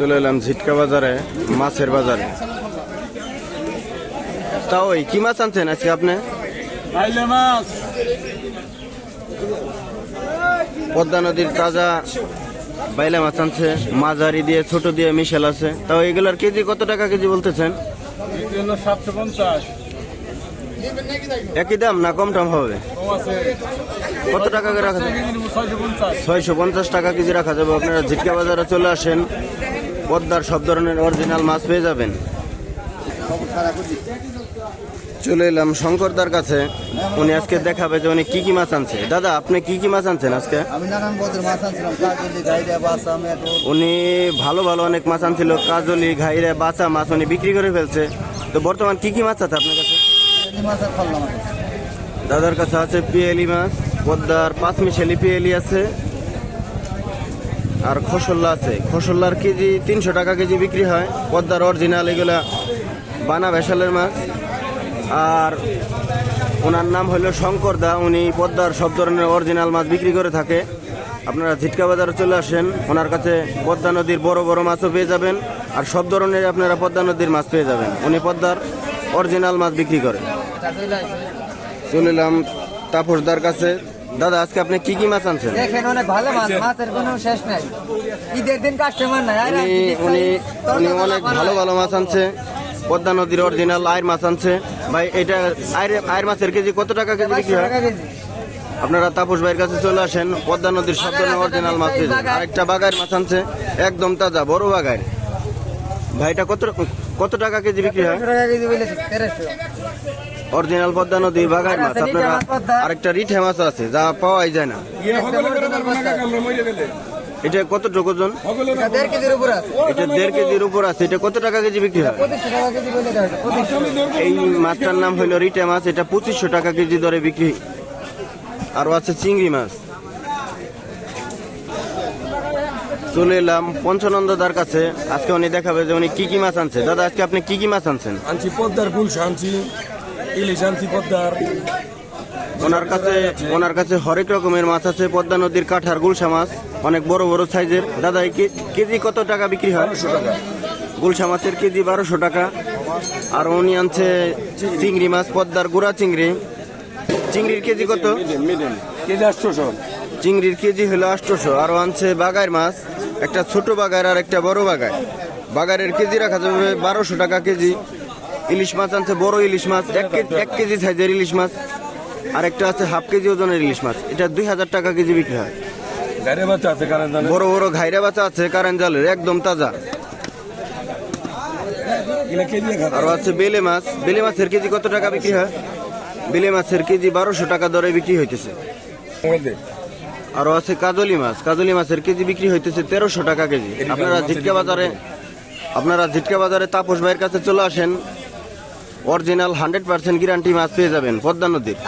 চলে এলাম ঝিটকা বাজারে মাছের বাজারে। তা ওই কি মাছ আনছেন আজকে আপনি? মাছ। পদ্মা নদীর তাজা বাইলা মাছ আনছে মাঝারি দিয়ে ছোট দিয়ে মিশেল আছে। তাও এগুলার কেজি কত টাকা কেজি বলতেছেন? একই দাম না কম টাম হবে? কত টাকা করে রাখা যাবে? ছয়শো পঞ্চাশ। ছয়শো পঞ্চাশ টাকা কেজি রাখা যাবে। আপনারা ঝিটকা বাজারে চলে আসেন। পদ্মার সব ধরনের অরিজিনাল মাছ পেয়ে যাবেন। চলে এলাম শঙ্করদার কাছে। উনি আজকে দেখাবে যে উনি কি কি মাছ আনছে। দাদা আপনি কি কি মাছ আনছেন আজকে? উনি ভালো ভালো অনেক মাছ আনছিল কাজলি ঘাইরে বাচা মাছ উনি বিক্রি করে ফেলছে। তো বর্তমান কি কি মাছ আছে আপনার কাছে? দাদার কাছে আছে পিএলি মাছ পদ্মার পাঁচ মিশালি পিএলি আছে। আর খসল্লা আছে। খসল্লার কেজি তিনশো টাকা কেজি বিক্রি হয়। পদ্মার অরিজিনাল এগুলা বানা ভেসালের মাছ। আর ওনার নাম হলো শঙ্কর দা। উনি পদ্মার সব ধরনের অরিজিনাল মাছ বিক্রি করে থাকে। আপনারা ঝিটকা বাজারে চলে আসেন। ওনার কাছে পদ্মা নদীর বড় বড় মাছও পেয়ে যাবেন। আর সব ধরনের আপনারা পদ্মা নদীর মাছ পেয়ে যাবেন। উনি পদ্মার অরিজিনাল মাছ বিক্রি করেন চলে এলাম তাপসদার কাছে। দাদা আজকে আপনি কি কি মাছ আনছেন? দেখেন অনেক ভালো মাছ মাছের কোনো শেষ নাই। ঈদের দিন কাস্টমার নাই আর উনি উনি উনি অনেক ভালো ভালো মাছ আনছে। পদ্মা নদীর অরিজিনাল আয়ের মাছ আনছে। ভাই এটা আয়ের আয়ের মাছের কেজি কত টাকা কেজি বিক্রি হয়? আপনারা তাপস ভাইয়ের কাছে চলে আসেন। পদ্মা নদীর সব ধরনের অরিজিনাল মাছ পেয়ে যাবেন। আরেকটা বাগার মাছ আনছে একদম তাজা বড় বাগার। ভাইটা কত কত টাকা কেজি বিক্রি হয়? অরিজিনাল পদ্মা নদীর বাগার মাছ। আপনারা আরেকটা রিঠে মাছ আছে যা পাওয়াই যায় না। এটা কতটুকু ওজন? দেড় কেজির উপর আছে। এটা দেড় কেজির উপর আছে। এটা কত টাকা কেজি বিক্রি হয়? পঁচিশশো এই মাছটার নাম হলো রিটে মাছ এটা পঁচিশশো টাকা কেজি দরে বিক্রি। আরও আছে চিংড়ি মাছ। চলে এলাম পঞ্চানন্দ দার কাছে। আজকে উনি দেখাবে যে উনি কি কি মাছ আনছে। দাদা আজকে আপনি কি কি মাছ আনছেন? আনছি পদ্মার গুলশা আনছি ইলিশ আনছি পদ্মার। ওনার কাছে ওনার কাছে হরেক রকমের মাছ আছে পদ্মা নদীর কাঠার গুলশা মাছ অনেক বড় বড় সাইজের। দাদা কেজি কত টাকা বিক্রি হয়? টাকা। গুলশা মাছের কেজি বারোশো টাকা। আর উনি আনছে চিংড়ি মাছ পদ্মার গুড়া চিংড়ি। চিংড়ির কেজি কত? কেজি আটশোশো। চিংড়ির কেজি হলো আটশোশো। আরও আনছে বাগার মাছ একটা ছোট বাগার আর একটা বড় বাগায় বাগারের কেজি রাখা যাবে বারোশো টাকা কেজি। ইলিশ মাছ আনছে বড় ইলিশ মাছ এক কেজি এক কেজি সাইজের ইলিশ মাছ। আর একটা আছে হাফ কেজি ওজনের ইলিশ মাছ। এটা দুই হাজার টাকা কেজি বিক্রি হয়। বড় বড় ঘাইরা বাচ্চা আছে কারেন্ট জালের একদম তাজা। আরও আছে বেলে মাছ। বেলে মাছের কেজি কত টাকা বিক্রি হয়? বেলে মাছের কেজি বারোশো টাকা দরে বিক্রি হইতেছে। আরও আছে কাজলি মাছ। কাজলি মাছের কেজি বিক্রি হইতেছে তেরোশো টাকা কেজি। আপনারা ঝিটকা বাজারে আপনারা ঝিটকা বাজারে তাপস ভাইয়ের কাছে চলে আসেন। অরিজিনাল হান্ড্রেড পার্সেন্ট গ্যারান্টি মাছ পেয়ে যাবেন পদ্মা নদীর।